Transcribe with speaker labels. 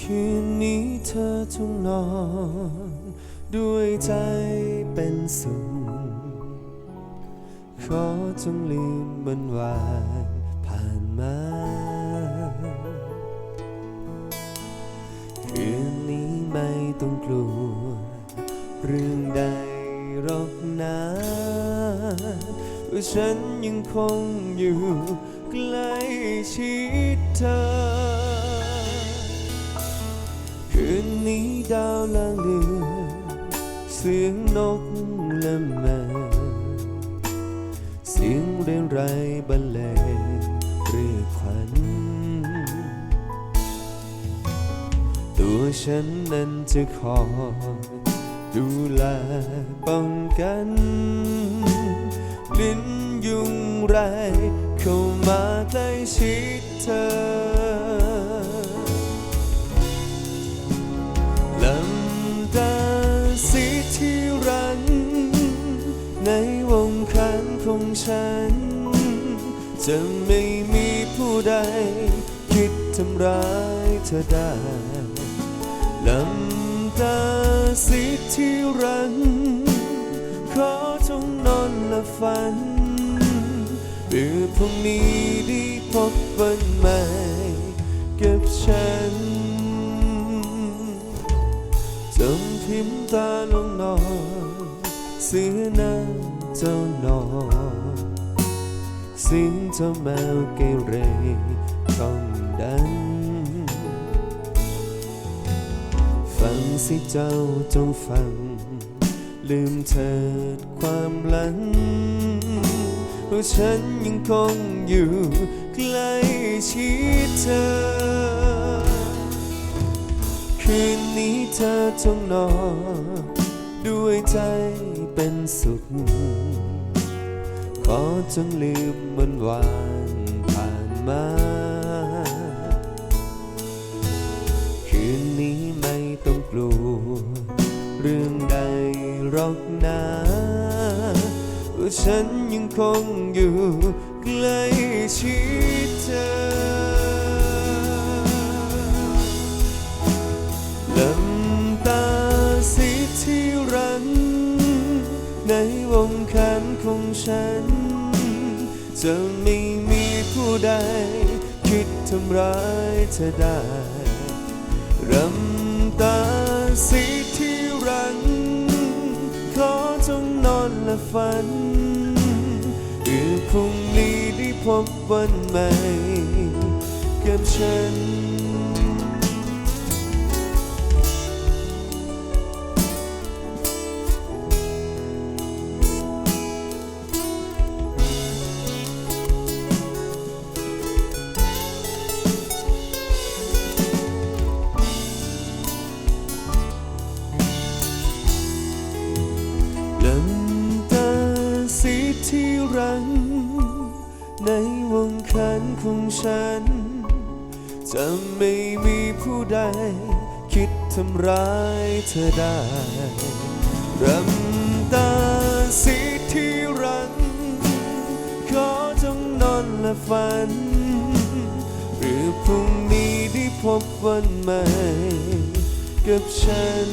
Speaker 1: คืนนี้เธอจงนอน ด้วยใจเป็นสุขขอจงลืมมันวานผ่านมาคืนนี้ไม่ต้องกลัว เรื่องใดหรอกนะว่าฉันยังคงอยู่ใกล้ชิดเธอ คืนนี้ดาวลางเดือนเสียงนกละเมอเสียงเรียงไรบรรเลงเรียกขวัญตัวฉันนั้นจะคอยดูแลป้องกัน ลิ้นยุงไรเข้ามาใกล้ชิดเธอ ในวงคันของฉัน จะไม่มีผู้ใด คิดทำร้ายเธอได้ลำตาสีที่รัน ขอจงนอนและฝันเมื่อพรุ่งนี้ได้พบวันใหม่กับฉันจงพิมพ์ตา เสือน้าเจ้านอนสิงเจ้าแมวเกเรก้องดัน ฟังสิเจ้าจงฟัง ลืมเถิดความหลังเพราะฉันยังคงอยู่ใกล้ชิดเธอ คืนนี้เธอจงนอนด้วยใจ เป็นสุข ขอจงลืมมันวานผ่านมา คืนนี้ไม่ต้องกลัว เรื่องใดรอกนะว่าฉันยังคงอยู่ใกล้ชิดเธอ ในวงคันของฉัน จะไม่มีผู้ใด คิดทำร้ายเธอได้รำตาสีที่รันขอจงนอนและฝันเพื่อพรุ่งนี้ได้พบวันใหม่กับฉัน ลำตาสีที่รันในวงคันของฉัน จะไม่มีผู้ใด คิดทำร้ายเธอได้รำตาสีที่รันขอจงนอนและฝัน หรือพรุ่งนี้ได้พบวันใหม่ กับฉัน